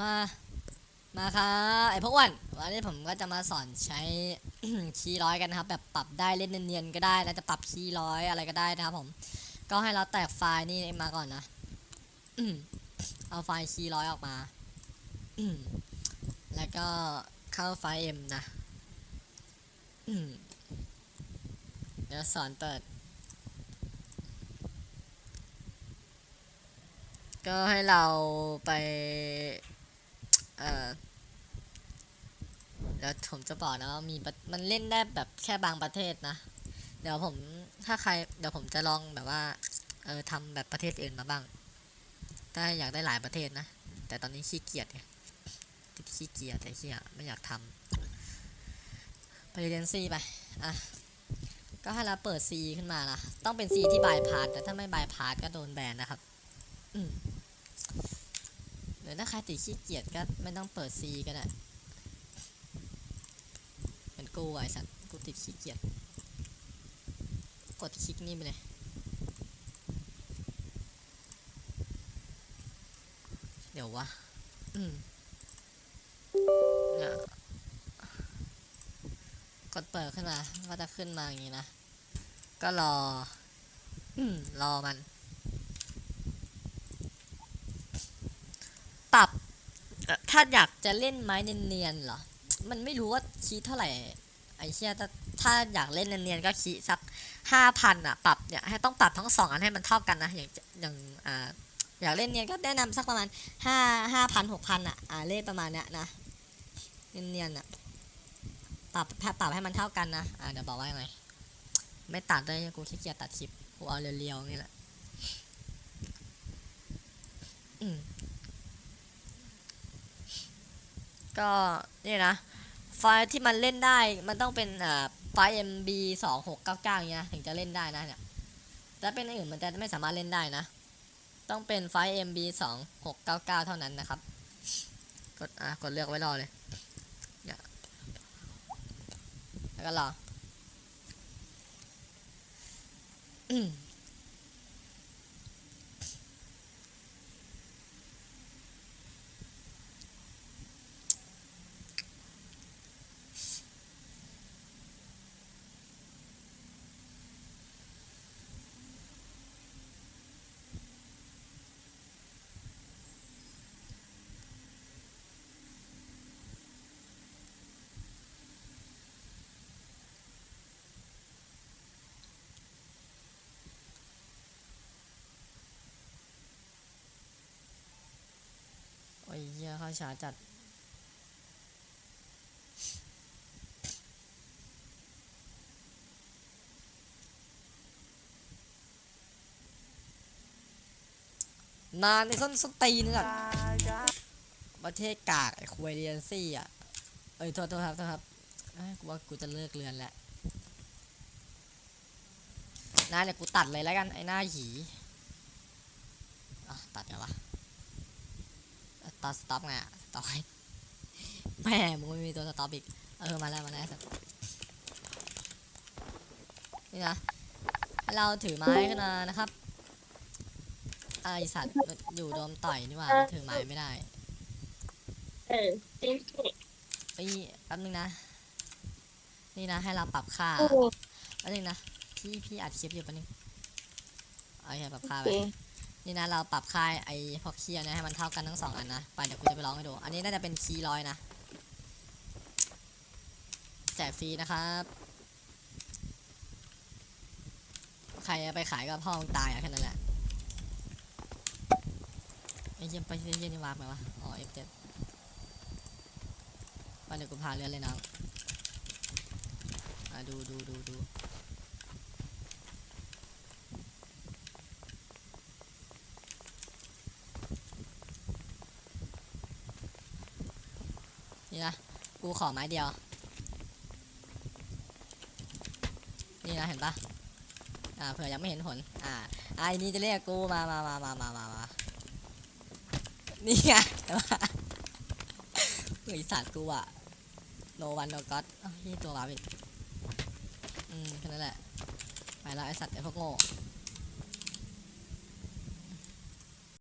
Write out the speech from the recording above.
มา มาครับไอพวกวันวันนี้ผมก็จะมาสอนใช้ คีย์ร้อยกันนะครับ แบบปรับได้เล่นเนียนๆก็ได้แล้วจะปรับคีย์ร้อยอะไรก็ได้นะครับผม ก็ให้เราแตกไฟล์นี่มาก่อนนะเอาไฟล์คีย์ร้อยออกมาแล้วก็เข้าไฟล์ M นะอืมเดี๋ยวสอนเปิด ก็ให้เราไป เออเดี๋ยวผมจะบอกนะว่ามีมันเล่นได้แบบแค่บางประเทศนะ เดี๋ยวผมถ้าใครเดี๋ยวผมจะลองแบบว่าเออทำแบบประเทศอื่นมาบ้าง ถ้าอยากได้หลายประเทศนะ แต่ตอนนี้ขี้เกียจไงติดขี้เกียจแต่ขี้ไม่อยากทำไปเรียนซีไป อะ ก็ให้เราเปิด C ขึ้นมานะ ต้องเป็น C ที่บายพาสแต่ถ้าไม่บายพาสก็โดนแบนนะครับ อืม รือถ้าใครติดขี้เกียจก็ไม่ต้องเปิด C ก็ได้เป็นกูไอ้สัตว์กูติดขี้เกียจกดคลิกนี่ไปเลยเดี๋ยววะอืมเนี่ยกดเปิดขึ้นมาก็จะขึ้นมาอย่างนี้นะ ก็รอ อืม รอมัน ปรับเอ่อ ถ้าอยากจะเล่นไม้เนียนๆเหรอ มันไม่รู้ว่าคีเท่าไหร่ ไอ้เชี่ยถ้าถ้าอยากเล่นเนียนๆก็คีสักห้าพันอะ ปรับเนี่ยให้ต้องปรับทั้งสองอันให้มันเท่ากันนะ อย่างอย่างอ่าอยากเล่นเนียนก็แนะนำสักประมาณห้าห้าพันหกพันอะอ่าเลขประมาณเนี้ยนะ เนียนๆอะ ปรับปรับให้มันเท่ากันนะ อ่าเดี๋ยวบอกว่ายังไง ไม่ตัดเลยกูขี้เกียจตัดคลิป กูเอาเรียวๆนี่แหละ อืม ก็นี่นะ ไฟล์ที่มันเล่นได้มันต้องเป็นอ่าไฟล์ MB สองหกเก้าเก้าอย่างเงี้ยถึงจะเล่นได้นะเนี่ยแต่เป็นอนอื่นมันจะไม่สามารถเล่นได้นะ ต้องเป็นไฟล์ MB สองหกเก้าเก้าเท่านั้นนะครับ กดอะกดเลือกไว้รอเลยเนี่ยแล้วก็รอ อืมโอ้ยเหี้ยเข้าช้าจัด นานในส้นส้นตีนจัดประเทศกากไอ้ควยเรียนซี่อะ เอ้ย โทษโทษครับโทษครับกูว่ากูจะเลิกเรียนแล้วน่าเนี่ยกูตัดเลยแล้วกันไอ้หน้าหีอะตัดไงวะ ตัดสต็อปไงอะสต็อปให้แม่มึงไม่มีตัวสต็อปอีก เออ มาแล้ว มาแล้วสัตว์นี่นะให้เราถือไม้ขึ้นมานะครับไอสัตว์มันอยู่โดมต่อยนี่หว่ามันถือไม้ไม่ได้เออจริงไอ้ยแป๊บนึงนะ นี่นะ ให้เราปรับค่าโอ้โหแป๊บนึงนะพี่พี่อัดคลิปอยู่แป๊บนึงเอาใช่ปรับโอค่าไปเค นี่นะเราปรับค่ายไอ้พวกเคียนี่ยให้มันเท่ากันทั้งสองอันนะ ไปเดี๋ยวกูจะไปลองให้ดู อันนี้น่าจะเป็นคีย์ร้อยนะ แจกฟรีนะครับ ใครไปขายก็พ่อมึงตายอะแค่นั้นแหละไอ้เยี่ยมไปเยี่ยมนี่วางไหมวะ อ๋อเอฟเจ็ดไปเดี๋ยวกูพาเลื่อเลยน้องอะดูดูดูดู นี่นะ กูขอไม้เดียว นี่นะเห็นปะอ่าเผื่อยังไม่เห็นผล อ่าไอ้นี่จะเรียกกูมามามามามามามานี่ไงเห็นปะเฮ้ยสัตว์กูอะโนวันโนก็อตนี่ตัววาบิกอืมแค่นั้นแหละ ไปแล้วไอสัตว์ไอพวกโง่